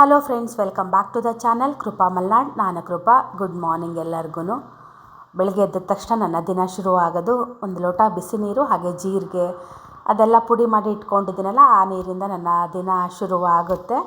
Hello friends welcome back to the channel Krupa Malnad ನಾನು Krupa good morning ಎಲ್ಲರಿಗೂ ಬೆಳಗ್ಗೆ ಎದ್ದ ತಕ್ಷಣ ನನ್ನ ದಿನ ಶುರುವಾಗೋದು ಒಂದು ಲೋಟ ಬಿಸಿ ನೀರು, ಹಾಗೆ ಜೀರಿಗೆ ಅದೆಲ್ಲ ಪುಡಿ ಮಾಡಿ ಇಟ್ಕೊಂಡಿದ್ದೀನಲ್ಲ, ಆ ನೀರಿಂದ ನನ್ನ ದಿನ ಶುರುವಾಗುತ್ತೆ.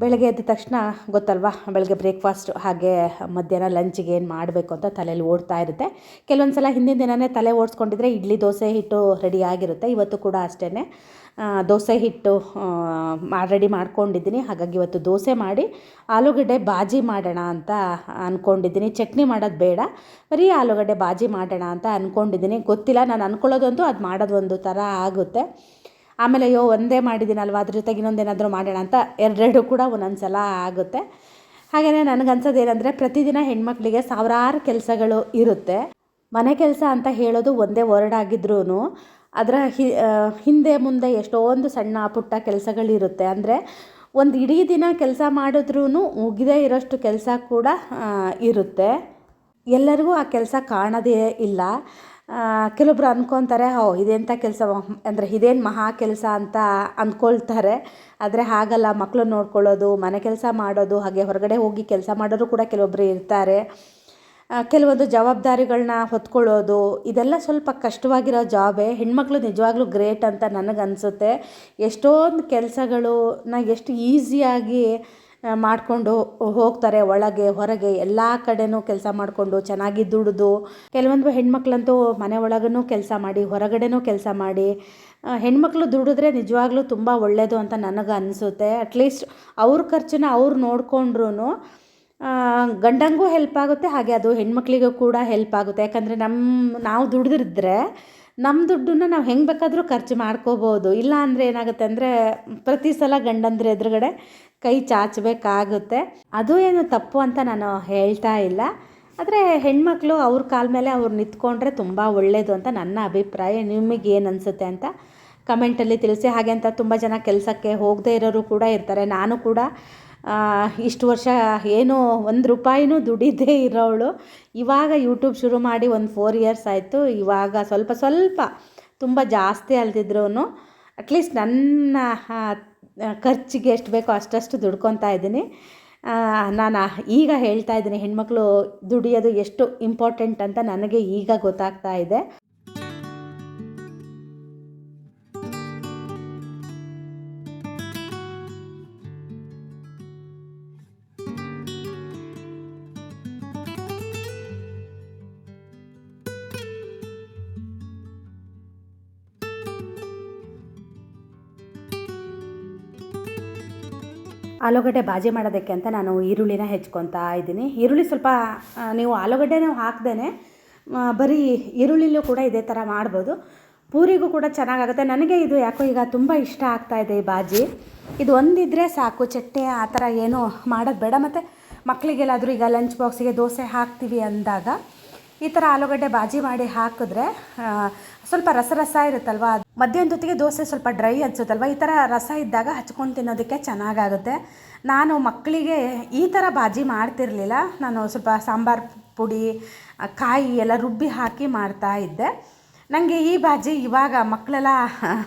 ಬೆಳಗ್ಗೆ ಎದ್ದ ತಕ್ಷಣ ಗೊತ್ತಲ್ವಾ? ಬೆಳಗ್ಗೆ ಬ್ರೇಕ್ಫಾಸ್ಟ್ ಹಾಗೆ ಮಧ್ಯಾಹ್ನ ಲಂಚಿಗೆ ಏನು ಮಾಡಬೇಕು ಅಂತ ತಲೆಯಲ್ಲಿ ಓಡ್ತಾ ಇರುತ್ತೆ. ಕೆಲವೊಂದು ಸಲ ಹಿಂದಿನ ದಿನವೇ ತಲೆ ಓಡಿಸ್ಕೊಂಡಿದ್ರೆ ಇಡ್ಲಿ, ದೋಸೆ ಹಿಟ್ಟು ರೆಡಿ ಆಗಿರುತ್ತೆ. ಇವತ್ತು ಕೂಡ ಅಷ್ಟೇ ದೋಸೆ ಹಿಟ್ಟು ರೆಡಿ ಮಾಡ್ಕೊಂಡಿದ್ದೀನಿ. ಹಾಗಾಗಿ ಇವತ್ತು ದೋಸೆ ಮಾಡಿ ಆಲೂಗಡ್ಡೆ ಬಾಜಿ ಮಾಡೋಣ ಅಂತ ಅಂದ್ಕೊಂಡಿದ್ದೀನಿ ಚಟ್ನಿ ಮಾಡೋದು ಬೇಡ. ಬರೀ ಆಲೂಗಡ್ಡೆ ಬಾಜಿ ಮಾಡೋಣ ಅಂತ ಅಂದ್ಕೊಂಡಿದ್ದೀನಿ ಗೊತ್ತಿಲ್ಲ. ನಾನು ಅಂದ್ಕೊಳ್ಳೋದಂತೂ ಅದು ಮಾಡೋದು ಒಂದು ಥರ ಆಗುತ್ತೆ. ಆಮೇಲೆ ಅಯ್ಯೋ, ಒಂದೇ ಮಾಡಿದ್ದೀನಲ್ವ? ಅದ್ರ ಜೊತೆಗೆ ಇನ್ನೊಂದೇನಾದರೂ ಮಾಡೋಣ ಅಂತ ಎರಡೆರಡು ಕೂಡ ಒಂದೊಂದು ಸಲ ಆಗುತ್ತೆ. ಹಾಗೆಯೇ ನನಗೆ ಅನ್ಸೋದು ಏನಂದರೆ ಪ್ರತಿದಿನ ಹೆಣ್ಮಕ್ಳಿಗೆ ಸಾವಿರಾರು ಕೆಲಸಗಳು ಇರುತ್ತೆ. ಮನೆ ಕೆಲಸ ಅಂತ ಹೇಳೋದು ಒಂದೇ ವರ್ಡ್ ಆಗಿದ್ರೂ ಅದರ ಹಿಂದೆ ಮುಂದೆ ಎಷ್ಟೊಂದು ಸಣ್ಣ ಪುಟ್ಟ ಕೆಲಸಗಳಿರುತ್ತೆ. ಅಂದರೆ ಒಂದು ಇಡೀ ದಿನ ಕೆಲಸ ಮಾಡಿದ್ರೂ ಮುಗಿದೇ ಇರೋಷ್ಟು ಕೆಲಸ ಕೂಡ ಇರುತ್ತೆ. ಎಲ್ಲರಿಗೂ ಆ ಕೆಲಸ ಕಾಣೋದೇ ಇಲ್ಲ. ಕೆಲವೊಬ್ರು ಅಂದ್ಕೊತಾರೆ ಓ ಇದೆಂಥ ಕೆಲಸ ಅಂದರೆ ಇದೇನು ಮಹಾ ಕೆಲಸ ಅಂತ ಅಂದ್ಕೊಳ್ತಾರೆ ಆದರೆ ಹಾಗಲ್ಲ ಮಕ್ಕಳು ನೋಡ್ಕೊಳ್ಳೋದು, ಮನೆ ಕೆಲಸ ಮಾಡೋದು, ಹಾಗೆ ಹೊರಗಡೆ ಹೋಗಿ ಕೆಲಸ ಮಾಡೋರು ಕೂಡ ಕೆಲವೊಬ್ಬರು ಇರ್ತಾರೆ. ಕೆಲವೊಂದು ಜವಾಬ್ದಾರಿಗಳನ್ನ ಹೊತ್ಕೊಳ್ಳೋದು, ಇದೆಲ್ಲ ಸ್ವಲ್ಪ ಕಷ್ಟವಾಗಿರೋ ಜಾಬೇ. ಹೆಣ್ಮಕ್ಳು ನಿಜವಾಗ್ಲೂ ಗ್ರೇಟ್ ಅಂತ ನನಗನ್ಸುತ್ತೆ. ಎಷ್ಟೊಂದು ಕೆಲಸಗಳನ್ನ ಎಷ್ಟು ಈಸಿಯಾಗಿ ಮಾಡಿಕೊಂಡು ಹೋಗ್ತಾರೆ ಒಳಗೆ, ಹೊರಗೆ, ಎಲ್ಲ ಕಡೆನೂ ಕೆಲಸ ಮಾಡಿಕೊಂಡು ಚೆನ್ನಾಗಿ ದುಡಿದು. ಕೆಲವೊಂದು ಹೆಣ್ಮಕ್ಳಂತೂ ಮನೆ ಒಳಗೂ ಕೆಲಸ ಮಾಡಿ, ಹೊರಗಡೆನೂ ಕೆಲಸ ಮಾಡಿ. ಹೆಣ್ಮಕ್ಳು ದುಡಿದ್ರೆ ನಿಜವಾಗ್ಲೂ ತುಂಬ ಒಳ್ಳೆಯದು ಅಂತ ನನಗೆ ಅನಿಸುತ್ತೆ. ಅಟ್ಲೀಸ್ಟ್ ಅವ್ರ ಖರ್ಚನ್ನ ಅವ್ರು ನೋಡಿಕೊಂಡ್ರೂ ಗಂಡಂಗೂ ಹೆಲ್ಪ್ ಆಗುತ್ತೆ, ಹಾಗೆ ಅದು ಹೆಣ್ಮಕ್ಳಿಗೂ ಕೂಡ ಹೆಲ್ಪ್ ಆಗುತ್ತೆ. ಯಾಕಂದರೆ ನಮ್ಮ ನಾವು ದುಡಿದಿದ್ರೆ ನಮ್ಮ ದುಡ್ಡನ್ನ ನಾವು ಹೆಂಗೆ ಬೇಕಾದರೂ ಖರ್ಚು ಮಾಡ್ಕೋಬೋದು. ಇಲ್ಲ ಅಂದರೆ ಏನಾಗುತ್ತೆ ಅಂದರೆ ಪ್ರತಿ ಸಲ ಗಂಡಂದ್ರ ಎದುರುಗಡೆ ಕೈ ಚಾಚಬೇಕಾಗುತ್ತೆ. ಅದು ಏನು ತಪ್ಪು ಅಂತ ನಾನು ಹೇಳ್ತಾ ಇಲ್ಲ. ಆದರೆ ಹೆಣ್ಮಕ್ಳು ಅವ್ರ ಕಾಲ ಮೇಲೆ ಅವ್ರು ನಿಂತ್ಕೊಂಡ್ರೆ ತುಂಬ ಒಳ್ಳೆಯದು ಅಂತ ನನ್ನ ಅಭಿಪ್ರಾಯ. ನಿಮಗೆ ಏನು ಅನಿಸುತ್ತೆ ಅಂತ ಕಮೆಂಟಲ್ಲಿ ತಿಳಿಸಿ. ಹಾಗೆ ಅಂತ ತುಂಬ ಜನ ಕೆಲಸಕ್ಕೆ ಹೋಗದೇ ಇರೋರು ಕೂಡ ಇರ್ತಾರೆ. ನಾನು ಕೂಡ ಇಷ್ಟು ವರ್ಷ ಏನೂ ಒಂದು ರೂಪಾಯಿನೂ ದುಡಿದೇ ಇರೋವಳು. ಇವಾಗ ಯೂಟ್ಯೂಬ್ ಶುರು ಮಾಡಿ ಒಂದು ಫೋರ್ ಇಯರ್ಸ್ ಆಯಿತು. ಇವಾಗ ಸ್ವಲ್ಪ ಸ್ವಲ್ಪ ತುಂಬ ಜಾಸ್ತಿ ಅಲ್ದಿದ್ರೂ ಅಟ್ಲೀಸ್ಟ್ ನನ್ನ ಖರ್ಚಿಗೆ ಎಷ್ಟು ಬೇಕೋ ಅಷ್ಟಷ್ಟು ದುಡ್ಕೊತಾ ಇದ್ದೀನಿ. ನಾನು ಈಗ ಹೇಳ್ತಾ ಇದ್ದೀನಿ, ಹೆಣ್ಮಕ್ಳು ದುಡಿಯೋದು ಎಷ್ಟು ಇಂಪಾರ್ಟೆಂಟ್ ಅಂತ ನನಗೆ ಈಗ ಗೊತ್ತಾಗ್ತಾ ಇದೆ. ಆಲೂಗಡ್ಡೆ ಬಾಜಿ ಮಾಡೋದಕ್ಕೆ ಅಂತ ನಾನು ಈರುಳ್ಳಿನ ಹೆಚ್ಕೊತಾ ಇದ್ದೀನಿ. ಈರುಳ್ಳಿ ಸ್ವಲ್ಪ ನೀವು ಆಲೂಗಡ್ಡೆನೂ ಹಾಕ್ದೇ ಬರೀ ಈರುಳ್ಳಿಲೂ ಕೂಡ ಇದೇ ಥರ ಮಾಡ್ಬೋದು. ಪೂರಿಗೂ ಕೂಡ ಚೆನ್ನಾಗಾಗುತ್ತೆ. ನನಗೆ ಇದು ಯಾಕೋ ಈಗ ತುಂಬ ಇಷ್ಟ ಆಗ್ತಾ ಇದೆ ಈ ಬಾಜಿ. ಇದು ಒಂದಿದ್ರೆ ಸಾಕು ಚಟ್ಟೆ ಆ ಥರ ಏನೂ ಮಾಡೋದು ಬೇಡ. ಮತ್ತು ಮಕ್ಕಳಿಗೆಲ್ಲಾದರೂ ಈಗ ಲಂಚ್ ಬಾಕ್ಸಿಗೆ ದೋಸೆ ಹಾಕ್ತೀವಿ ಅಂದಾಗ ಈ ಥರ ಆಲೂಗಡ್ಡೆ ಬಾಜಿ ಮಾಡಿ ಹಾಕಿದ್ರೆ ಸ್ವಲ್ಪ ರಸ ರಸ ಇರುತ್ತಲ್ವಾ? ಮಧ್ಯಾಹ್ನ ಜೊತೆಗೆ ದೋಸೆ ಸ್ವಲ್ಪ ಡ್ರೈ ಅನಿಸುತ್ತಲ್ವ? ಈ ಥರ ರಸ ಇದ್ದಾಗ ಹಚ್ಕೊಂಡು ತಿನ್ನೋದಕ್ಕೆ ಚೆನ್ನಾಗಾಗುತ್ತೆ. ನಾನು ಮಕ್ಕಳಿಗೆ ಈ ಥರ ಬಾಜಿ ಮಾಡ್ತಿರಲಿಲ್ಲ. ನಾನು ಸ್ವಲ್ಪ ಸಾಂಬಾರು ಪುಡಿ ಕಾಯಿ ಎಲ್ಲ ರುಬ್ಬಿ ಹಾಕಿ ಮಾಡ್ತಾ ಇದ್ದೆ. ನನಗೆ ಈ ಬಾಜಿ ಇವಾಗ ಮಕ್ಕಳೆಲ್ಲ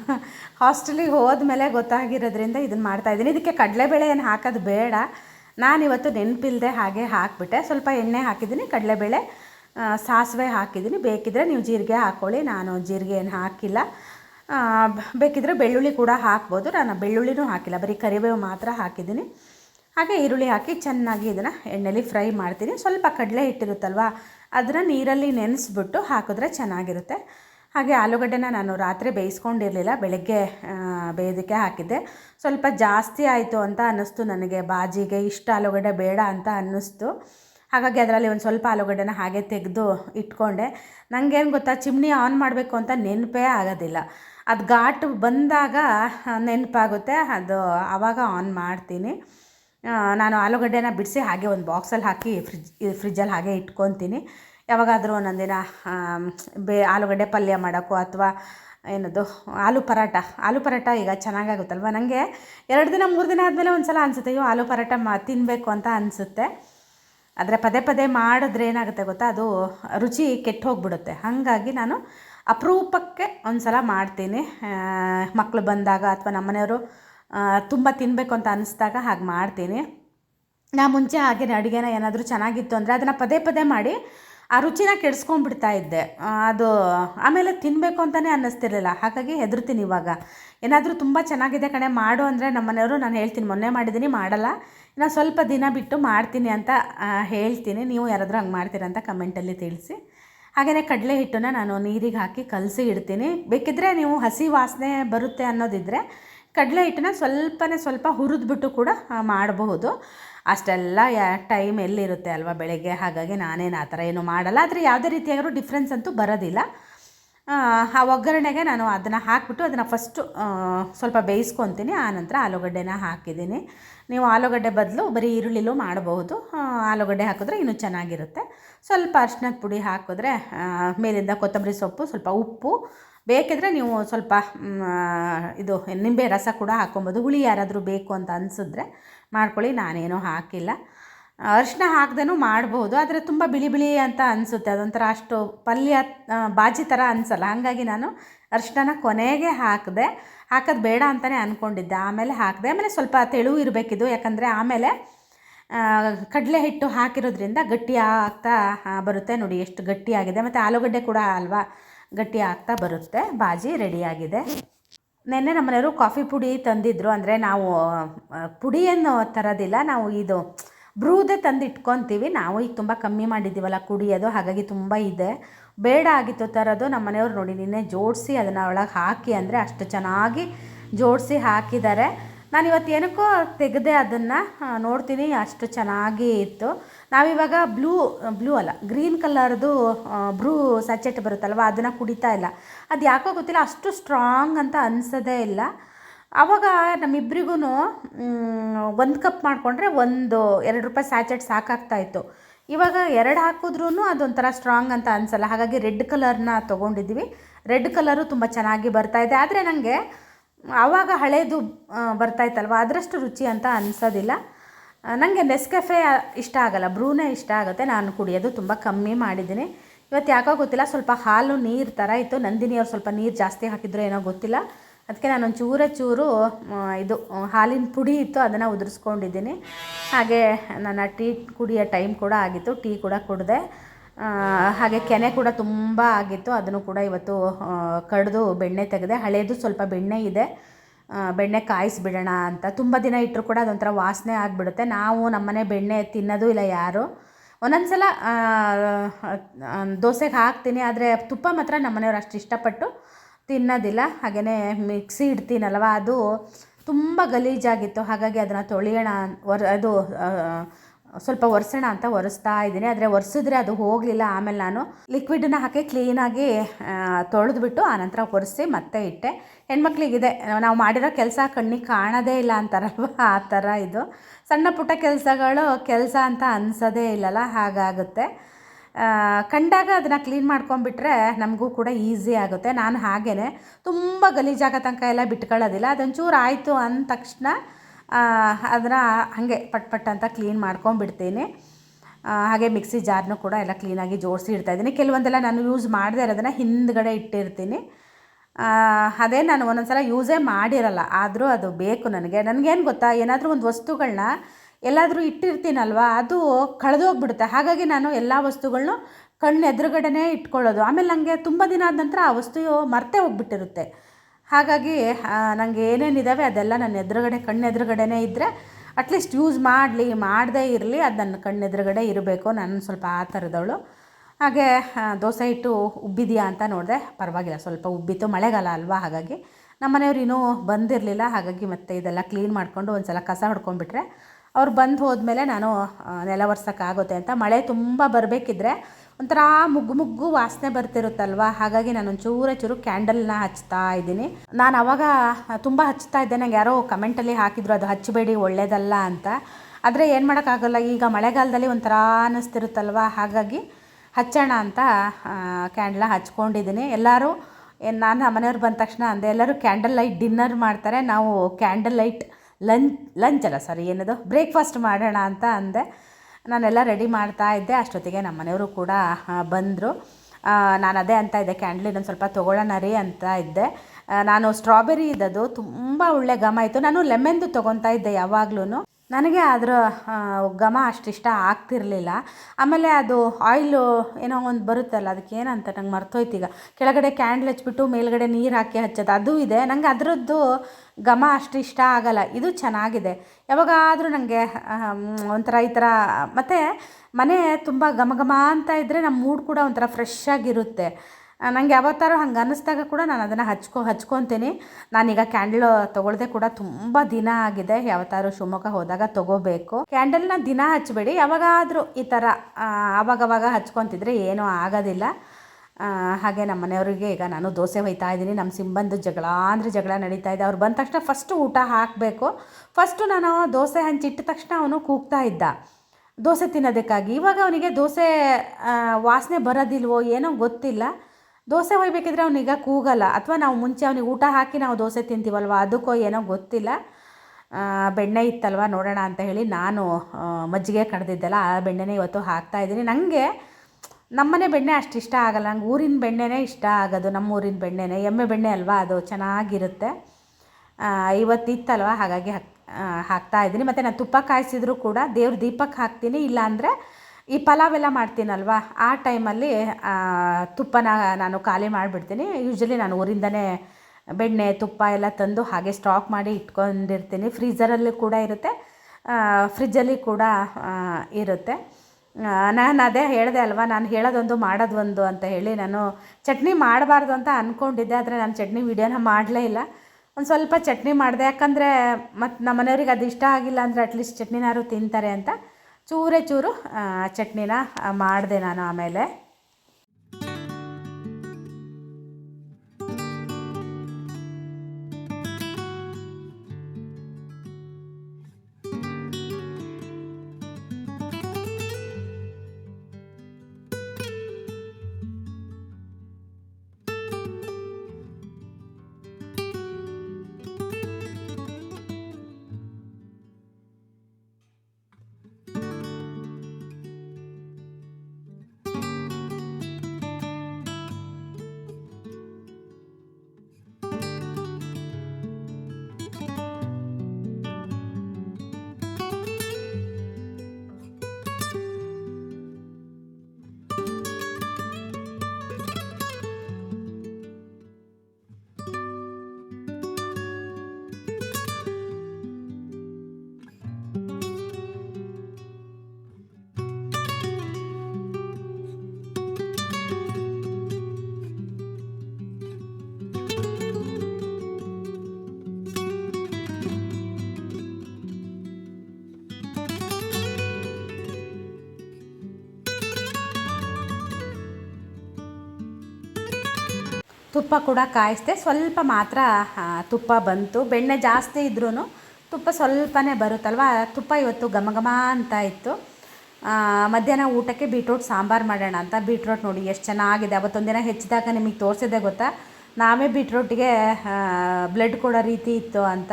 ಹಾಸ್ಟೆಲಿಗೆ ಹೋದ್ಮೇಲೆ ಗೊತ್ತಾಗಿರೋದ್ರಿಂದ ಇದನ್ನು ಮಾಡ್ತಾಯಿದ್ದೀನಿ ಇದಕ್ಕೆ ಕಡಲೆಬೇಳೆ ಏನು ಹಾಕೋದು ಬೇಡ. ನಾನಿವತ್ತು ನೆನಪಿಲ್ಲದೆ ಹಾಗೆ ಹಾಕಿಬಿಟ್ಟೆ. ಸ್ವಲ್ಪ ಎಣ್ಣೆ ಹಾಕಿದ್ದೀನಿ, ಕಡಲೆಬೇಳೆ. ಸಾಸಿವೆ ಹಾಕಿದ್ದೀನಿ. ಬೇಕಿದ್ದರೆ ನೀವು ಜೀರಿಗೆ ಹಾಕ್ಕೊಳ್ಳಿ ನಾನು ಜೀರಿಗೆ ಏನು ಹಾಕಿಲ್ಲ ಬೇಕಿದ್ದರೆ ಬೆಳ್ಳುಳ್ಳಿ ಕೂಡ ಹಾಕ್ಬೋದು. ನಾನು ಬೆಳ್ಳುಳ್ಳಿನೂ ಹಾಕಿಲ್ಲ. ಬರೀ ಕರಿಬೇವು ಮಾತ್ರ ಹಾಕಿದ್ದೀನಿ. ಹಾಗೆ ಈರುಳ್ಳಿ ಹಾಕಿ ಚೆನ್ನಾಗಿ ಇದನ್ನು ಎಣ್ಣೆಲಿ ಫ್ರೈ ಮಾಡ್ತೀನಿ. ಸ್ವಲ್ಪ ಕಡಲೆ ಹಿಟ್ಟಿರುತ್ತಲ್ವಾ, ಅದನ್ನು ನೀರಲ್ಲಿ ನೆನೆಸ್ಬಿಟ್ಟು ಹಾಕಿದ್ರೆ ಚೆನ್ನಾಗಿರುತ್ತೆ. ಹಾಗೆ ಆಲೂಗಡ್ಡೆನ ನಾನು ರಾತ್ರಿ ಬೇಯಿಸ್ಕೊಂಡಿರಲಿಲ್ಲ. ಬೆಳಗ್ಗೆ ಬೇಯೋದಕ್ಕೆ ಹಾಕಿದ್ದೆ. ಸ್ವಲ್ಪ ಜಾಸ್ತಿ ಆಯಿತು ಅಂತ ಅನ್ನಿಸ್ತು ನನಗೆ. ಬಾಜಿಗೆ ಇಷ್ಟು ಆಲೂಗಡ್ಡೆ ಬೇಡ ಅಂತ ಅನ್ನಿಸ್ತು. ಹಾಗಾಗಿ ಅದರಲ್ಲಿ ಒಂದು ಸ್ವಲ್ಪ ಆಲೂಗಡ್ಡೆನ ಹಾಗೆ ತೆಗೆದು ಇಟ್ಕೊಂಡೆ. ನನಗೇನು ಗೊತ್ತಾ, ಚಿಮ್ನಿ ಆನ್ ಮಾಡಬೇಕು ಅಂತ ನೆನಪೇ ಆಗೋದಿಲ್ಲ. ಅದು ಘಾಟ್ ಬಂದಾಗ ನೆನಪಾಗುತ್ತೆ, ಅದು ಆವಾಗ ಆನ್ ಮಾಡ್ತೀನಿ. ನಾನು ಆಲೂಗಡ್ಡೆನ ಬಿಡಿಸಿ ಹಾಗೆ ಒಂದು ಬಾಕ್ಸಲ್ಲಿ ಹಾಕಿ ಫ್ರಿಜ್ ಫ್ರಿಜ್ಜಲ್ಲಿ ಹಾಗೆ ಇಟ್ಕೊತೀನಿ. ಯಾವಾಗಾದರೂ ಒಂದೊಂದಿನ ದಿನ ಬೇ, ಆಲೂಗಡ್ಡೆ ಪಲ್ಯ ಮಾಡೋಕ್ಕೋ ಅಥವಾ ಏನದು, ಆಲೂ ಪರಾಟ ಆಲೂ ಪರಾಟ ಈಗ ಚೆನ್ನಾಗಾಗುತ್ತಲ್ವ? ನನಗೆ ಎರಡು ದಿನ, ಮೂರು ದಿನ ಆದಮೇಲೆ ಒಂದು ಸಲ ಅನಿಸುತ್ತೆ, ಅಯ್ಯೋ, ಆಲೂ ಪರಾಟ ಮಾ ತಿನ್ನಬೇಕು ಅಂತ ಅನಿಸುತ್ತೆ. ಆದರೆ ಪದೇ ಪದೇ ಮಾಡಿದ್ರೆ ಏನಾಗುತ್ತೆ ಗೊತ್ತಾ? ಅದು ರುಚಿ ಕೆಟ್ಟು ಹೋಗ್ಬಿಡುತ್ತೆ. ಹಾಗಾಗಿ ನಾನು ಅಪರೂಪಕ್ಕೆ ಒಂದು ಸಲ ಮಾಡ್ತೀನಿ ಮಕ್ಕಳು ಬಂದಾಗ ಅಥವಾ ನಮ್ಮನೆಯವರು ತುಂಬ ತಿನ್ನಬೇಕು ಅಂತ ಅನ್ನಿಸ್ದಾಗ ಹಾಗೆ ಮಾಡ್ತೀನಿ. ನಾ ಮುಂಚೆ ಹಾಗೆ ಅಡುಗೆನ ಏನಾದರೂ ಚೆನ್ನಾಗಿತ್ತು ಅಂದರೆ ಅದನ್ನು ಪದೇ ಪದೇ ಮಾಡಿ ಆ ರುಚಿನ ಕೆಡಿಸ್ಕೊಂಡ್ಬಿಡ್ತಾ ಇದ್ದೆ. ಅದು ಆಮೇಲೆ ತಿನ್ನಬೇಕು ಅಂತಲೇ ಅನ್ನಿಸ್ತಿರ್ಲಿಲ್ಲ. ಹಾಗಾಗಿ ಹೆದರ್ತೀನಿ ಇವಾಗ. ಏನಾದರೂ ತುಂಬ ಚೆನ್ನಾಗಿದೆ ಕಣೆ ಮಾಡು ಅಂದರೆ ನಮ್ಮ ಮನೆಯವರು, ನಾನು ಹೇಳ್ತೀನಿ ಮೊನ್ನೆ ಮಾಡಿದ್ದೀನಿ ಮಾಡಲ್ಲ. ಇನ್ನು ಸ್ವಲ್ಪ ದಿನ ಬಿಟ್ಟು ಮಾಡ್ತೀನಿ ಅಂತ ಹೇಳ್ತೀನಿ. ನೀವು ಯಾರಾದರೂ ಹಂಗೆ ಮಾಡ್ತೀರಾ ಅಂತ ಕಮೆಂಟಲ್ಲಿ ತಿಳಿಸಿ. ಹಾಗೆಯೇ ಕಡಲೆ ಹಿಟ್ಟನ್ನು ನಾನು ನೀರಿಗೆ ಹಾಕಿ ಕಲಸಿ ಇಡ್ತೀನಿ. ಬೇಕಿದ್ದರೆ ನೀವು ಹಸಿ ವಾಸನೆ ಬರುತ್ತೆ ಅನ್ನೋದಿದ್ದರೆ ಕಡಲೆ ಹಿಟ್ಟನ್ನ ಸ್ವಲ್ಪನೇ ಸ್ವಲ್ಪ ಹುರಿದ್ಬಿಟ್ಟು ಕೂಡ ಮಾಡಬಹುದು. ಅಷ್ಟೆಲ್ಲ ಟೈಮ್ ಎಲ್ಲಿರುತ್ತೆ ಅಲ್ವಾ ಬೆಳಗ್ಗೆ? ಹಾಗಾಗಿ ನಾನೇನು ಆ ಥರ ಏನು ಮಾಡಲ್ಲ. ಆದರೆ ಯಾವುದೇ ರೀತಿಯಾಗಿರೋ ಡಿಫ್ರೆನ್ಸ್ ಅಂತೂ ಬರೋದಿಲ್ಲ. ಆ, ಒಗ್ಗರಣೆಗೆ ನಾನು ಅದನ್ನು ಹಾಕಿಬಿಟ್ಟು ಅದನ್ನು ಫಸ್ಟು ಸ್ವಲ್ಪ ಬೇಯಿಸ್ಕೊತೀನಿ. ಆನಂತರ ಆಲೂಗಡ್ಡೆನ ಹಾಕಿದ್ದೀನಿ. ನೀವು ಆಲೂಗಡ್ಡೆ ಬದಲು ಬರೀ ಈರುಳ್ಳಿಲೂ ಮಾಡಬಹುದು. ಆಲೂಗಡ್ಡೆ ಹಾಕಿದ್ರೆ ಇನ್ನೂ ಚೆನ್ನಾಗಿರುತ್ತೆ. ಸ್ವಲ್ಪ ಅರ್ಶಿನದ ಪುಡಿ ಹಾಕಿದ್ರೆ ಮೇಲಿಂದ ಕೊತ್ತಂಬರಿ ಸೊಪ್ಪು ಸ್ವಲ್ಪ ಉಪ್ಪು. ಬೇಕಿದ್ರೆ ನೀವು ಸ್ವಲ್ಪ ಇದು ನಿಂಬೆ ರಸ ಕೂಡ ಹಾಕ್ಕೊಬೋದು. ಹುಳಿ ಯಾರಾದರೂ ಬೇಕು ಅಂತ ಅನಿಸಿದ್ರೆ ಮಾಡ್ಕೊಳ್ಳಿ. ನಾನೇನೂ ಹಾಕಿಲ್ಲ. ಅರಿಶಿನ ಹಾಕ್ದೇನೂ ಮಾಡ್ಬೋದು, ಆದರೆ ತುಂಬ ಬಿಳಿ ಬಿಳಿ ಅಂತ ಅನಿಸುತ್ತೆ. ಅದೊಂಥರ ಅಷ್ಟು ಪಲ್ಯ ಬಾಜಿ ಥರ ಅನಿಸಲ್ಲ. ಹಾಗಾಗಿ ನಾನು ಅರಿಶಿನ ಕೊನೆಗೆ ಹಾಕಿದೆ, ಹಾಕೋದು ಬೇಡ ಅಂತಲೇ ಅಂದ್ಕೊಂಡಿದ್ದೆ ಆಮೇಲೆ ಹಾಕಿದೆ, ಆಮೇಲೆ ಸ್ವಲ್ಪ ತೆಳು ಇರಬೇಕಿದು. ಯಾಕಂದರೆ ಆಮೇಲೆ ಕಡಲೆ ಹಿಟ್ಟು ಹಾಕಿರೋದ್ರಿಂದ ಗಟ್ಟಿ ಆಗ್ತಾ ಬರುತ್ತೆ ನೋಡಿ ಎಷ್ಟು ಗಟ್ಟಿಯಾಗಿದೆ. ಮತ್ತು ಆಲೂಗಡ್ಡೆ ಕೂಡ ಅಲ್ವಾ, ಗಟ್ಟಿ ಆಗ್ತಾ ಬರುತ್ತೆ. ಬಾಜಿ ರೆಡಿಯಾಗಿದೆ. ನೆನ್ನೆ ನಮ್ಮನೆಯವರು ಕಾಫಿ ಪುಡಿ ತಂದಿದ್ರು. ಅಂದರೆ ನಾವು ಪುಡಿಯನ್ನು ತರೋದಿಲ್ಲ. ನಾವು ಇದು ಬ್ರೂದೇ ತಂದು ಇಟ್ಕೊತೀವಿ ನಾವು ಈಗ ತುಂಬ ಕಮ್ಮಿ ಮಾಡಿದ್ದೀವಲ್ಲ, ಕುಡಿಯೋದು, ಹಾಗಾಗಿ ತುಂಬ ಇದೆ. ಬೇಡ ಆಗಿತ್ತು ತರೋದು ನಮ್ಮ ಮನೆಯವ್ರು ನೋಡಿ, ನಿನ್ನೆ ಜೋಡಿಸಿ ಅದನ್ನು ಒಳಗೆ ಹಾಕಿ ಅಂದರೆ ಅಷ್ಟು ಚೆನ್ನಾಗಿ ಜೋಡಿಸಿ ಹಾಕಿದ್ದಾರೆ. ನಾನು ಇವತ್ತು ಏನಕ್ಕೋ ತೆಗೆದೆ ಅದನ್ನು ನೋಡ್ತೀನಿ, ಅಷ್ಟು ಚೆನ್ನಾಗಿ ಇತ್ತು. ನಾವಿವಾಗ ಬ್ಲೂ ಬ್ಲೂ ಅಲ್ಲ, ಗ್ರೀನ್ ಕಲರ್ದು ಬ್ರೂ ಸಚೆಟ್ ಬರುತ್ತಲ್ವ, ಅದನ್ನು ಕುಡಿತಾ ಇಲ್ಲ. ಅದು ಯಾಕೋ ಗೊತ್ತಿಲ್ಲ, ಅಷ್ಟು ಸ್ಟ್ರಾಂಗ್ ಅಂತ ಅನಿಸೋದೇ ಇಲ್ಲ. ಆವಾಗ ನಮ್ಮಿಬ್ಬರಿಗೂ ಒಂದು ಕಪ್ ಮಾಡಿಕೊಂಡ್ರೆ ಒಂದು ಎರಡು ರೂಪಾಯಿ ಸ್ಯಾಚೆಟ್ ಸಾಕಾಗ್ತಾ ಇತ್ತು ಇವಾಗ ಎರಡು ಹಾಕಿದ್ರೂ ಅದೊಂಥರ ಸ್ಟ್ರಾಂಗ್ ಅಂತ ಅನಿಸಲ್ಲ. ಹಾಗಾಗಿ ರೆಡ್ ಕಲರ್ನ ತೊಗೊಂಡಿದ್ದೀವಿ. ರೆಡ್ ಕಲರು ತುಂಬ ಚೆನ್ನಾಗಿ ಬರ್ತಾ ಇದೆ ಆದರೆ ನನಗೆ ಆವಾಗ ಹಳೇದು ಬರ್ತಾಯಿತ್ತಲ್ವ? ಅದರಷ್ಟು ರುಚಿ ಅಂತ ಅನಿಸೋದಿಲ್ಲ. ನನಗೆ ನೆಸ್ಕೆಫೆ ಇಷ್ಟ ಆಗಲ್ಲ. ಬ್ರೂನೇ ಇಷ್ಟ ಆಗುತ್ತೆ. ನಾನು ಕುಡಿಯೋದು ತುಂಬ ಕಮ್ಮಿ ಮಾಡಿದ್ದೀನಿ. ಇವತ್ತು ಯಾಕೋ ಗೊತ್ತಿಲ್ಲ. ಸ್ವಲ್ಪ ಹಾಲು ನೀರು ಥರ ಇತ್ತು. ನಂದಿನಿ ಅವ್ರು ಸ್ವಲ್ಪ ನೀರು ಜಾಸ್ತಿ ಹಾಕಿದ್ರು ಏನೋ ಗೊತ್ತಿಲ್ಲ. ಅದಕ್ಕೆ ನಾನು ಚೂರೇ ಚೂರು ಇದು ಹಾಲಿನ ಪುಡಿ ಇತ್ತು, ಅದನ್ನು ಉದುರಿಸ್ಕೊಂಡಿದ್ದೀನಿ. ಹಾಗೆ ನನ್ನ ಟೀ ಕುಡಿಯೋ ಟೈಮ್ ಕೂಡ ಆಗಿತ್ತು, ಟೀ ಕೂಡ ಕುಡಿದೆ. ಹಾಗೆ ಕೆನೆ ಕೂಡ ತುಂಬ ಆಗಿತ್ತು, ಅದನ್ನು ಕೂಡ ಇವತ್ತು ಕಡಿದು ಬೆಣ್ಣೆ ತೆಗೆದೆ ಹಳೆಯದು ಸ್ವಲ್ಪ ಬೆಣ್ಣೆ ಇದೆ. ಬೆಣ್ಣೆ ಕಾಯಿಸಿಬಿಡೋಣ ಅಂತ. ತುಂಬ ದಿನ ಇಟ್ಟರು ಕೂಡ ಅದೊಂಥರ ವಾಸನೆ ಆಗಿಬಿಡುತ್ತೆ. ನಾವು ನಮ್ಮನೆ ಬೆಣ್ಣೆ ತಿನ್ನೋದು ಇಲ್ಲ ಯಾರು. ಒಂದೊಂದು ಸಲ ದೋಸೆಗೆ ಹಾಕ್ತೀನಿ, ಆದರೆ ತುಪ್ಪ ಮಾತ್ರ ನಮ್ಮನೆಯವ್ರು ಅಷ್ಟು ಇಷ್ಟಪಟ್ಟು ತಿನ್ನೋದಿಲ್ಲ. ಹಾಗೆಯೇ ಮಿಕ್ಸಿ ಇಡ್ತೀನಲ್ವ ಅದು. ತುಂಬ ಗಲೀಜಾಗಿತ್ತು. ಹಾಗಾಗಿ ಅದನ್ನು ತೊಳೆಯೋಣ ಒರ್, ಅದು ಸ್ವಲ್ಪ ಒರೆಸೋಣ ಅಂತ ಒರೆಸ್ತಾ ಇದ್ದೀನಿ. ಆದರೆ ಒರೆಸಿದ್ರೆ ಅದು ಹೋಗಲಿಲ್ಲ. ಆಮೇಲೆ ನಾನು ಲಿಕ್ವಿಡನ್ನ ಹಾಕಿ ಕ್ಲೀನಾಗಿ ತೊಳೆದ್ಬಿಟ್ಟು ಆನಂತರ ಒರೆಸಿ ಮತ್ತೆ ಇಟ್ಟೆ. ಹೆಣ್ಮಕ್ಳಿಗಿದೆ. ನಾವು ಮಾಡಿರೋ ಕೆಲಸ ಕಣ್ಣಿಗೆ ಕಾಣೋದೇ ಇಲ್ಲ ಅಂತಾರಲ್ವ? ಆ ಥರ ಇದು. ಸಣ್ಣ ಪುಟ್ಟ ಕೆಲಸಗಳು ಕೆಲಸ ಅಂತ ಅನ್ಸೋದೇ ಇಲ್ಲಲ್ಲ? ಹಾಗಾಗುತ್ತೆ. ಕಂಡಾಗ ಅದನ್ನು ಕ್ಲೀನ್ ಮಾಡ್ಕೊಂಬಿಟ್ರೆ ನಮಗೂ ಕೂಡ ಈಸಿ ಆಗುತ್ತೆ. ನಾನು ಹಾಗೇ ತುಂಬ ಗಲೀಜಾಗೋ ತನಕ ಎಲ್ಲ ಬಿಟ್ಕೊಳ್ಳೋದಿಲ್ಲ. ಅದೊಂಚೂರು ಆಯಿತು ಅಂದ ತಕ್ಷಣ ಅದನ್ನು ಹಾಗೆ ಪಟ್ ಪಟ್ ಅಂತ ಕ್ಲೀನ್ ಮಾಡ್ಕೊಂಬಿಡ್ತೀನಿ ಹಾಗೆ ಮಿಕ್ಸಿ ಜಾರ್ನು ಕೂಡ ಎಲ್ಲ ಕ್ಲೀನಾಗಿ ಜೋಡಿಸಿ ಇಡ್ತಾಯಿದ್ದೀನಿ ಕೆಲವೊಂದೆಲ್ಲ ನಾನು ಯೂಸ್ ಮಾಡದೇ ಇರೋದನ್ನು ಹಿಂದ್ಗಡೆ ಇಟ್ಟಿರ್ತೀನಿ. ಅದೇ ನಾನು ಒಂದೊಂದು ಸಲ ಯೂಸೇ ಮಾಡಿರಲ್ಲ. ಆದರೂ ಅದು ಬೇಕು ನನಗೆ. ನನಗೇನು ಗೊತ್ತಾ? ಏನಾದರೂ ಒಂದು ವಸ್ತುಗಳನ್ನ ಎಲ್ಲಾದರೂ ಇಟ್ಟಿರ್ತೀನಲ್ವ, ಅದು ಕಳೆದೋಗ್ಬಿಡುತ್ತೆ ಹಾಗಾಗಿ ನಾನು ಎಲ್ಲ ವಸ್ತುಗಳನ್ನೂ ಕಣ್ಣು ಎದುರುಗಡೆನೇ ಇಟ್ಕೊಳ್ಳೋದು. ಆಮೇಲೆ ನನಗೆ ತುಂಬ ದಿನ ಆದ ನಂತರ ಆ ವಸ್ತು ಮರ್ತೆ ಹೋಗ್ಬಿಟ್ಟಿರುತ್ತೆ. ಹಾಗಾಗಿ ನನಗೆ ಏನೇನಿದ್ದಾವೆ ಅದೆಲ್ಲ ನನ್ನ ಎದುರುಗಡೆ ಕಣ್ಣು ಎದುರುಗಡೆನೇ ಇದ್ದರೆ ಅಟ್ಲೀಸ್ಟ್ ಯೂಸ್ ಮಾಡಲಿ, ಮಾಡದೇ ಇರಲಿ, ಅದು ನನ್ನ ಕಣ್ಣು ಎದುರುಗಡೆ ಇರಬೇಕು ನಾನು ಸ್ವಲ್ಪ ಆ ಥರದವಳು. ಹಾಗೆ ದೋಸೆ ಹಿಟ್ಟು ಉಬ್ಬಿದೆಯಾ ಅಂತ ನೋಡಿದೆ, ಪರವಾಗಿಲ್ಲ, ಸ್ವಲ್ಪ ಉಬ್ಬಿತ್ತು, ಮಳೆಗಾಲ ಅಲ್ವಾ ಹಾಗಾಗಿ. ನಮ್ಮ ಮನೆಯವ್ರು ಇನ್ನೂ ಬಂದಿರಲಿಲ್ಲ, ಹಾಗಾಗಿ ಮತ್ತೆ ಇದೆಲ್ಲ ಕ್ಲೀನ್ ಮಾಡಿಕೊಂಡು ಒಂದು ಸಲ ಕಸ ಹೊಡ್ಕೊಂಡ್ಬಿಟ್ರೆ ಅವ್ರು ಬಂದು ಹೋದ್ಮೇಲೆ ನಾನು ನೆಲ ಒರ್ಸೋಕ್ಕಾಗುತ್ತೆ ಅಂತ. ಮಳೆ ತುಂಬ ಬರಬೇಕಿದ್ರೆ ಒಂಥರ ಮುಗ್ಗು ಮುಗ್ಗು ವಾಸನೆ ಬರ್ತಿರುತ್ತಲ್ವ? ಹಾಗಾಗಿ ನಾನು ಒಂಚೂರೇ ಚೂರು ಕ್ಯಾಂಡಲ್ನ ಹಚ್ತಾ ಇದ್ದೀನಿ. ನಾನು ಅವಾಗ ತುಂಬ ಹಚ್ತಾ ಇದ್ದೆ. ನಂಗೆ ಯಾರೋ ಕಮೆಂಟಲ್ಲಿ ಹಾಕಿದ್ರು, ಅದು ಹಚ್ಚಬೇಡಿ, ಒಳ್ಳೇದಲ್ಲ ಅಂತ. ಆದರೆ ಏನು ಮಾಡೋಕ್ಕಾಗಲ್ಲ, ಈಗ ಮಳೆಗಾಲದಲ್ಲಿ ಒಂಥರ ಅನ್ನಿಸ್ತಿರುತ್ತಲ್ವ ಹಾಗಾಗಿ ಹಚ್ಚೋಣ ಅಂತ ಕ್ಯಾಂಡಲ್ ಹಚ್ಕೊಂಡಿದ್ದೀನಿ. ಎಲ್ಲರೂ ನಾನು ಮನೆಯವ್ರು ಬಂದ ತಕ್ಷಣ ಅಂದೆ, ಎಲ್ಲರೂ ಕ್ಯಾಂಡಲ್ ಲೈಟ್ ಡಿನ್ನರ್ ಮಾಡ್ತಾರೆ. ನಾವು ಕ್ಯಾಂಡಲ್ ಲೈಟ್ ಲಂಚ್ ಲಂಚ್ ಅಲ್ಲ ಸಾರಿ ಏನದು? ಬ್ರೇಕ್ಫಾಸ್ಟ್ ಮಾಡೋಣ ಅಂತ ಅಂದೆ. ನಾನೆಲ್ಲ ರೆಡಿ ಮಾಡ್ತಾ ಇದ್ದೆ. ಅಷ್ಟೊತ್ತಿಗೆ ನಮ್ಮ ಮನೆಯವರು ಕೂಡ ಬಂದರು. ನಾನು ಅದೇ ಅಂತ ಇದ್ದೆ. ಕ್ಯಾಂಡಲ್ ಇನ್ನೊಂದು ಸ್ವಲ್ಪ ತೊಗೊಳ್ಳೋಣ ರೀ ಅಂತ ಇದ್ದೆ. ನಾನು ಸ್ಟ್ರಾಬೆರಿ ಇದ್ದದು ತುಂಬ ಒಳ್ಳೆ ಘಮ ಇತ್ತು. ನಾನು ಲೆಮನ್ದು ತೊಗೊತಾ ಇದ್ದೆ ಯಾವಾಗ್ಲೂ ನನಗೆ ಅದರ ಘಮ ಅಷ್ಟು ಅಷ್ಟಿಷ್ಟ ಆಗ್ತಿರಲಿಲ್ಲ. ಆಮೇಲೆ ಅದು ಆಯಿಲು ಏನೋ ಒಂದು ಬರುತ್ತಲ್ಲ, ಅದಕ್ಕೆ ಏನಂತ ನಂಗೆ ಮರ್ತೋಯ್ತು ಈಗ. ಕೆಳಗಡೆ ಕ್ಯಾಂಡ್ಲ್ ಹಚ್ಬಿಟ್ಟು ಮೇಲ್ಗಡೆ ನೀರು ಹಾಕಿ ಹಚ್ಚೋದು, ಅದು ಇದೆ. ನನಗೆ ಅದರದ್ದು ಘಮ ಅಷ್ಟು ಇಷ್ಟ ಆಗಲ್ಲ. ಇದು ಚೆನ್ನಾಗಿದೆ. ಯಾವಾಗಾದರೂ ನನಗೆ ಒಂಥರ ಈ ಥರ, ಮತ್ತು ಮನೆ ತುಂಬ ಘಮ ಘಮ ಅಂತ ಇದ್ದರೆ ನಮ್ಮ ಮೂಡ್ ಕೂಡ ಒಂಥರ ಫ್ರೆಶ್ ಆಗಿರುತ್ತೆ. ನನಗೆ ಯಾವತ್ತಾರು ಹಂಗೆ ಅನ್ನಿಸ್ದಾಗ ಕೂಡ ನಾನು ಅದನ್ನು ಹಚ್ಕೊ, ಹಚ್ಕೊತೀನಿ. ನಾನೀಗ ಕ್ಯಾಂಡಲ್ ತೊಗೊಳ್ದೆ ಕೂಡ ತುಂಬ ದಿನ ಆಗಿದೆ. ಯಾವತ್ತಾರು ಶಿವಮೊಗ್ಗ ಹೋದಾಗ ತೊಗೋಬೇಕು. ಕ್ಯಾಂಡಲ್ನ ದಿನ ಹಚ್ಚಬೇಡಿ ಯಾವಾಗಾದರೂ ಈ ಥರ ಆವಾಗವಾಗ ಹಚ್ಕೊತಿದ್ರೆ ಏನೂ ಆಗೋದಿಲ್ಲ. ಹಾಗೆ ನಮ್ಮ ಮನೆಯವರಿಗೆ ಈಗ ನಾನು ದೋಸೆ ಹೊಯ್ತಾ ಇದ್ದೀನಿ. ನಮ್ಮ ಸಿಂಬಂದು ಜಗಳ ಅಂದರೆ ಜಗಳ ನಡೀತಾ ಇದೆ. ಅವ್ರು ಬಂದ ತಕ್ಷಣ ಫಸ್ಟು ಊಟ ಹಾಕಬೇಕು. ಫಸ್ಟು ನಾನು ದೋಸೆ ಹಂಚಿಟ್ಟ ತಕ್ಷಣ ಅವನು ಕೂಗ್ತಾ ಇದ್ದ. ದೋಸೆ ತಿನ್ನೋದಕ್ಕಾಗಿ. ಇವಾಗ ಅವನಿಗೆ ದೋಸೆ ವಾಸನೆ ಬರೋದಿಲ್ವೋ ಏನೋ ಗೊತ್ತಿಲ್ಲ. ದೋಸೆ ಒಯ್ಬೇಕಿದ್ರೆ ಅವನೀಗ ಕೂಗಲ್ಲ ಅಥವಾ ನಾವು ಮುಂಚೆ ಅವನಿಗೆ ಊಟ ಹಾಕಿ ನಾವು ದೋಸೆ ತಿಂತೀವಲ್ವ? ಅದಕ್ಕೋ ಏನೋ ಗೊತ್ತಿಲ್ಲ. ಬೆಣ್ಣೆ ಇತ್ತಲ್ವ ನೋಡೋಣ ಅಂತ ಹೇಳಿ ನಾನು ಮಜ್ಜಿಗೆ ಕಡ್ದಿದ್ದೆಲ್ಲ ಆ ಬೆಣ್ಣೆನೇ ಇವತ್ತು ಹಾಕ್ತಾ ಇದ್ದೀನಿ. ನನಗೆ ನಮ್ಮನೆ ಬೆಣ್ಣೆ ಅಷ್ಟು ಇಷ್ಟ ಆಗಲ್ಲ. ನಂಗೆ ಊರಿನ ಬೆಣ್ಣೆನೇ ಇಷ್ಟ ಆಗೋದು. ನಮ್ಮ ಊರಿನ ಬೆಣ್ಣೆನೇ. ಎಮ್ಮೆ ಬೆಣ್ಣೆ ಅಲ್ವಾ? ಅದು ಚೆನ್ನಾಗಿರುತ್ತೆ. ಇವತ್ತು ಇತ್ತಲ್ವ? ಹಾಗಾಗಿ ಹಾಕ್ ಹಾಕ್ತಾ ಇದ್ದೀನಿ. ಮತ್ತು ನಾನು ತುಪ್ಪ ಕಾಯಿಸಿದ್ರು ಕೂಡ ದೇವ್ರ ದೀಪಕ್ಕೆ ಹಾಕ್ತೀನಿ. ಇಲ್ಲಾಂದರೆ ಈ ಪಲಾವ್ ಎಲ್ಲ ಮಾಡ್ತೀನಲ್ವ? ಆ ಟೈಮಲ್ಲಿ ತುಪ್ಪನ ನಾನು ಖಾಲಿ ಮಾಡಿಬಿಡ್ತೀನಿ. ಯೂಶ್ವಲಿ ನಾನು ಊರಿಂದನೇ ಬೆಣ್ಣೆ, ತುಪ್ಪ ಎಲ್ಲ ತಂದು ಹಾಗೆ ಸ್ಟಾಕ್ ಮಾಡಿ ಇಟ್ಕೊಂಡಿರ್ತೀನಿ. ಫ್ರೀಝರಲ್ಲಿ ಕೂಡ ಇರುತ್ತೆ. ಫ್ರಿಜ್ಜಲ್ಲಿ ಕೂಡ ಇರುತ್ತೆ. ನಾನು ಅದೇ ಹೇಳಿದೆ ಅಲ್ವಾ, ನಾನು ಹೇಳೋದೊಂದು ಮಾಡೋದೊಂದು ಅಂತ ಹೇಳಿ ನಾನು ಚಟ್ನಿ ಮಾಡಬಾರ್ದು ಅಂತ ಅಂದ್ಕೊಂಡಿದ್ದೆ ಆದರೆ ನಾನು ಚಟ್ನಿ ವೀಡಿಯೋನ ಮಾಡಲೇ ಇಲ್ಲ. ಒಂದು ಸ್ವಲ್ಪ ಚಟ್ನಿ ಮಾಡಿದೆ, ಯಾಕಂದರೆ ಮತ್ತು ನಮ್ಮ ಮನೆಯವ್ರಿಗೆ ಅದು ಇಷ್ಟ ಆಗಿಲ್ಲ ಅಂದರೆ ಅಟ್ಲೀಸ್ಟ್ ಚಟ್ನಿನಾರು ತಿಂತಾರೆ ಅಂತ. ಚೂರೇ ಚೂರು ಚಟ್ನಿನ ಮಾಡಿದೆ ನಾನು ಆಮೇಲೆ. ತುಪ್ಪ ಕೂಡ ಕಾಯಿಸ್ದೆ. ಸ್ವಲ್ಪ ಮಾತ್ರ ತುಪ್ಪ ಬಂತು. ಬೆಣ್ಣೆ ಜಾಸ್ತಿ ಇದ್ರೂ ತುಪ್ಪ ಸ್ವಲ್ಪನೇ ಬರುತ್ತಲ್ವ? ತುಪ್ಪ ಇವತ್ತು ಘಮ ಘಮ ಅಂತ ಇತ್ತು. ಮಧ್ಯಾಹ್ನ ಊಟಕ್ಕೆ ಬೀಟ್ರೋಟ್ ಸಾಂಬಾರು ಮಾಡೋಣ ಅಂತ. ಬೀಟ್ರೋಟ್ ನೋಡಿ ಎಷ್ಟು ಚೆನ್ನಾಗಿದೆ. ಅವತ್ತೊಂದಿನ ಹೆಚ್ಚಿದಾಗ ನಿಮಗೆ ತೋರಿಸಿದೆ ಗೊತ್ತಾ? ನಾವೇ ಬೀಟ್ರೋಟಿಗೆ ಬ್ಲಡ್ ಕೊಡೋ ರೀತಿ ಇತ್ತು ಅಂತ.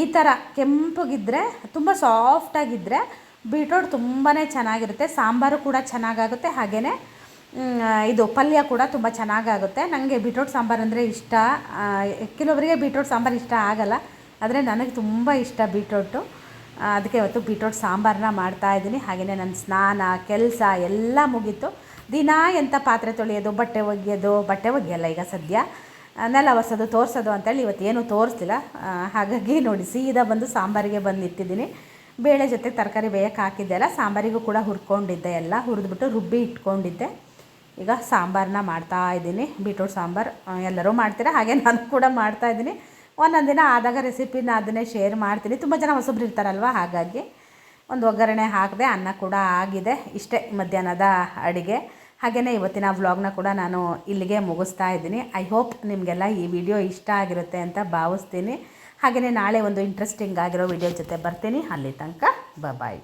ಈ ಥರ ಕೆಂಪಗಿದ್ದರೆ ತುಂಬ ಸಾಫ್ಟಾಗಿದ್ದರೆ ಬೀಟ್ರೋಟ್ ತುಂಬಾ ಚೆನ್ನಾಗಿರುತ್ತೆ. ಸಾಂಬಾರು ಕೂಡ ಚೆನ್ನಾಗಾಗುತ್ತೆ. ಹಾಗೆಯೇ ಇದು ಪಲ್ಯ ಕೂಡ ತುಂಬ ಚೆನ್ನಾಗಾಗುತ್ತೆ. ನನಗೆ ಬೀಟ್ರೋಟ್ ಸಾಂಬಾರು ಅಂದರೆ ಇಷ್ಟ. ಕೆಲವೊಬ್ಬರಿಗೆ ಬೀಟ್ರೋಟ್ ಸಾಂಬಾರು ಇಷ್ಟ ಆಗಲ್ಲ, ಆದರೆ ನನಗೆ ತುಂಬ ಇಷ್ಟ ಬೀಟ್ರೋಟು ಅದಕ್ಕೆ ಇವತ್ತು ಬೀಟ್ರೋಟ್ ಸಾಂಬಾರನ್ನ ಮಾಡ್ತಾ ಇದ್ದೀನಿ. ಹಾಗೆಯೇ ನನ್ನ ಸ್ನಾನ, ಕೆಲಸ ಎಲ್ಲ ಮುಗೀತು. ದಿನ ಎಂಥ ಪಾತ್ರೆ ತೊಳೆಯೋದು, ಬಟ್ಟೆ ಒಗೆಯೋದು, ಬಟ್ಟೆ ಒಗೆಯಲ್ಲ ಈಗ ಸದ್ಯ. ನೆಲ ಒರೆಸೋದು, ತೋರಿಸೋದು ಅಂತೇಳಿ ಇವತ್ತು ಏನೂ ತೋರಿಸ್ತಿಲ್ಲ ಹಾಗಾಗಿ ನೋಡಿ, ಸೀದಾ ಬಂದು ಸಾಂಬಾರಿಗೆ ಬಂದು ನಿಂತಿದ್ದೀನಿ. ಬೇಳೆ ಜೊತೆ ತರಕಾರಿ ಬೇಯಕ್ಕೆ ಹಾಕಿದ್ದೆ ಅಲ್ಲ, ಸಾಂಬಾರಿಗೂ ಕೂಡ ಹುರ್ಕೊಂಡಿದ್ದೆ ಎಲ್ಲ, ಹುರಿದ್ಬಿಟ್ಟು ರುಬ್ಬಿ ಇಟ್ಕೊಂಡಿದ್ದೆ. ಈಗ ಸಾಂಬಾರನ್ನ ಮಾಡ್ತಾ ಇದ್ದೀನಿ. ಬೀಟ್ರೂಟ್ ಸಾಂಬಾರು ಎಲ್ಲರೂ ಮಾಡ್ತೀರಾ? ಹಾಗೆ ನಾನು ಕೂಡ ಮಾಡ್ತಾ ಇದ್ದೀನಿ. ಒಂದೊಂದು ದಿನ ಆದಾಗ ರೆಸಿಪಿನ ಅದನ್ನೇ ಶೇರ್ ಮಾಡ್ತೀನಿ. ತುಂಬ ಜನ ಹೊಸಬ್ರು ಇರ್ತಾರಲ್ವ? ಹಾಗಾಗಿ ಒಂದು ಒಗ್ಗರಣೆ ಹಾಕಿದೆ ಅನ್ನ ಕೂಡ ಆಗಿದೆ. ಇಷ್ಟೇ ಮಧ್ಯಾಹ್ನದ ಅಡುಗೆ. ಹಾಗೆಯೇ ಇವತ್ತಿನ ವ್ಲಾಗ್ನ ಕೂಡ ನಾನು ಇಲ್ಲಿಗೆ ಮುಗಿಸ್ತಾ ಇದ್ದೀನಿ. ಐ ಹೋಪ್ ನಿಮಗೆಲ್ಲ ಈ ವಿಡಿಯೋ ಇಷ್ಟ ಆಗಿರುತ್ತೆ ಅಂತ ಭಾವಿಸ್ತೀನಿ. ಹಾಗೆಯೇ ನಾಳೆ ಒಂದು ಇಂಟ್ರೆಸ್ಟಿಂಗ್ ಆಗಿರೋ ವಿಡಿಯೋ ಜೊತೆ ಬರ್ತೀನಿ. ಅಲ್ಲಿ ತನಕ ಬಾಯ್